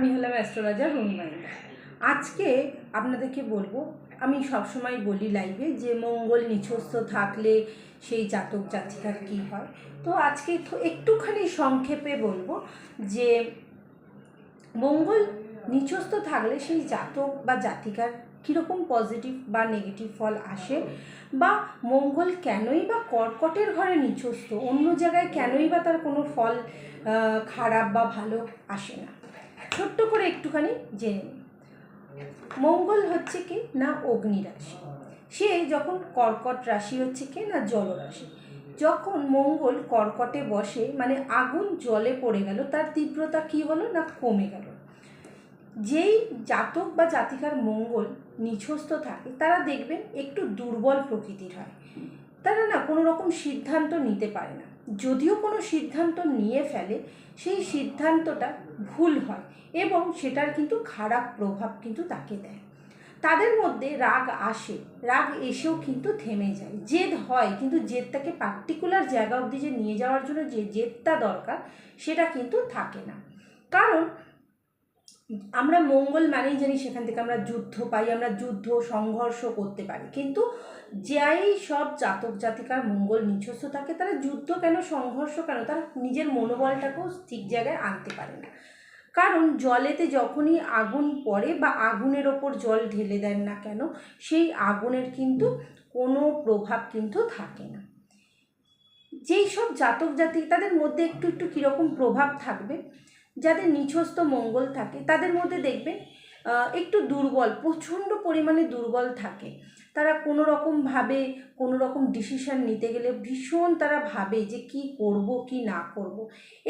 আমি হলাম অ্যাস্ট্রোলজার রুমিমাইন্দা আজকে আপনাদেরকে বলব, আমি সবসময় বলি লাইভে যে মঙ্গল নিচস্থ থাকলে সেই জাতক জাতিকার কী হয়। তো আজকে একটুখানি সংক্ষেপে বলব যে মঙ্গল নিচস্থ থাকলে সেই জাতক বা জাতিকার কীরকম পজিটিভ বা নেগেটিভ ফল আসে বা মঙ্গল কেনই বা কর্কটের ঘরে নিচস্থ অন্য জায়গায় কেনই বা তার কোনো ফল খারাপ বা ভালো আসে না। ছোট্ট করে একটুখানি জেনে নিই। মঙ্গল হচ্ছে কি না অগ্নি রাশি? সে যখন কর্কট রাশি হচ্ছে কি না জলরাশি যখন মঙ্গল কর্কটে বসে মানে আগুন জলে পড়ে গেল, তার তীব্রতা কি হলো না কমে গেল? যেই জাতক বা জাতিকার মঙ্গল নিচস্থ থাকে, তারা দেখবেন একটু দুর্বল প্রকৃতির হয়। তারা না কোনো রকম সিদ্ধান্ত নিতে পারে না। যদিও কোনো সিদ্ধান্ত নিয়ে ফেলে, সেই সিদ্ধান্তটা ভুল হয় এবং সেটার কিন্তু খারাপ প্রভাব কিন্তু তাকে দেয়। তাদের মধ্যে রাগ আসে, রাগ এসেও কিন্তু থেমে যায়। জেদ হয়, কিন্তু জেদটাকে পার্টিকুলার জায়গা অবধি যে নিয়ে যাওয়ার জন্য যে জেদটা দরকার, সেটা কিন্তু থাকে না। কারণ আমরা মঙ্গল মানেই জানি সেখান থেকে আমরা যুদ্ধ পাই, আমরা যুদ্ধ, সংঘর্ষ করতে পারি। কিন্তু যাই সব জাতক জাতিকার মঙ্গল নিজস্ব থাকে, তারা যুদ্ধ কেন, সংঘর্ষ কেন, তারা নিজের মনোবলটাকেও ঠিক জায়গায় আনতে পারে না। কারণ জলেতে যখনই আগুন পড়ে বা আগুনের ওপর জল ঢেলে দেন না কেন, সেই আগুনের কিন্তু কোনো প্রভাব কিন্তু থাকে না। যেই সব জাতক জাতি, তাদের মধ্যে একটু একটু কীরকম প্রভাব থাকবে যাদের নিচস্থ মঙ্গল থাকে, তাদের মধ্যে দেখবেন একটু দুর্বল, প্রচণ্ড পরিমাণে দুর্বল থাকে। তারা কোনো রকমভাবে কোনো রকম ডিসিশন নিতে গেলে ভীষণ তারা ভাবে যে কি করব, কি না করব।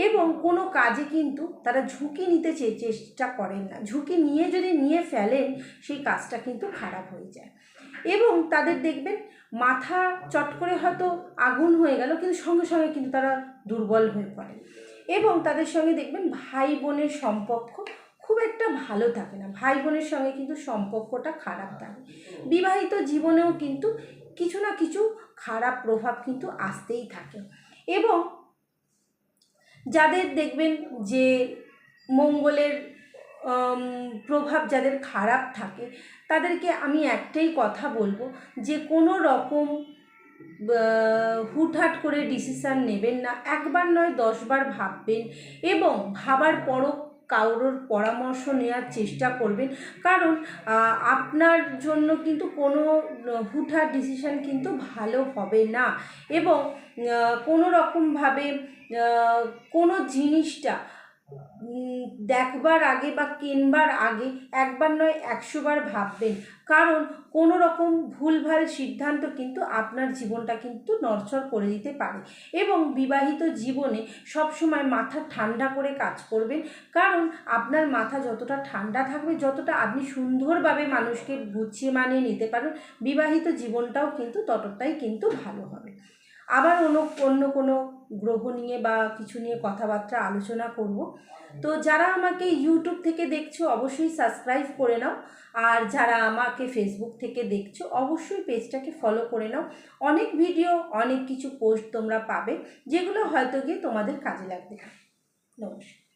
এবং কোনো কাজে কিন্তু তারা ঝুঁকি নিতে চেষ্টা করেন না। ঝুঁকি নিয়ে যদি নিয়ে ফেলেন, সেই কাজটা কিন্তু খারাপ হয়ে যায়। এবং তাদের দেখবেন, মাথা চট করে হয়তো আগুন হয়ে গেল, কিন্তু সঙ্গে সঙ্গে কিন্তু তারা দুর্বল হয়ে পড়ে এবং তাদের সঙ্গে দেখবেন ভাই বোনের সম্পর্ক খুব একটা ভালো থাকে না। ভাই বোনের সঙ্গে কিন্তু সম্পর্কটা খারাপ থাকে। বিবাহিত জীবনেও কিন্তু কিছু না কিছু খারাপ প্রভাব কিন্তু আসতেই থাকে। এবং যাদের দেখবেন যে মঙ্গলের প্রভাব যাদের খারাপ থাকে, তাদেরকে আমি একটাই কথা বলব যে কোনো রকম হুটহাট করে ডিসিশান নেবেন না, একবার নয়, দশবার ভাববেন এবং ভাবার পরও কারোর পরামর্শ নেওয়ার চেষ্টা করবেন। কারণ আপনার জন্য কিন্তু কোনো হুটহাট ডিসিশান কিন্তু ভালো হবে না এবং কোনো রকমভাবে কোনো জিনিসটা দেখবার আগে বা কিনবার আগে একবার নয়, একশোবার ভাববেন। কারণ কোনো রকম ভুলভাল সিদ্ধান্ত কিন্তু আপনার জীবনটা কিন্তু নড়চড় করে দিতে পারে এবং বিবাহিত জীবনে সবসময় মাথা ঠান্ডা করে কাজ করবেন। কারণ আপনার মাথা যতটা ঠান্ডা থাকবে, যতটা আপনি সুন্দরভাবে মানুষকে গুছিয়ে মানিয়ে নিতে পারেন বিবাহিত জীবনটাও কিন্তু ততটাই কিন্তু ভালো হবে। আবার অন্য অন্য কোনো গ্রহ নিয়ে বা কিছু নিয়ে কথাবার্তা আলোচনা করব। তো যারা আমাকে ইউটিউব থেকে দেখছ, অবশ্যই সাবস্ক্রাইব করে নাও। আর যারা আমাকে ফেসবুক থেকে দেখছ, অবশ্যই পেজটাকে ফলো করে নাও। অনেক ভিডিও অনেক কিছু পোস্ট তোমরা পাবে, যেগুলো হয়তো গিয়ে তোমাদের কাজে লাগবে নমস্কার।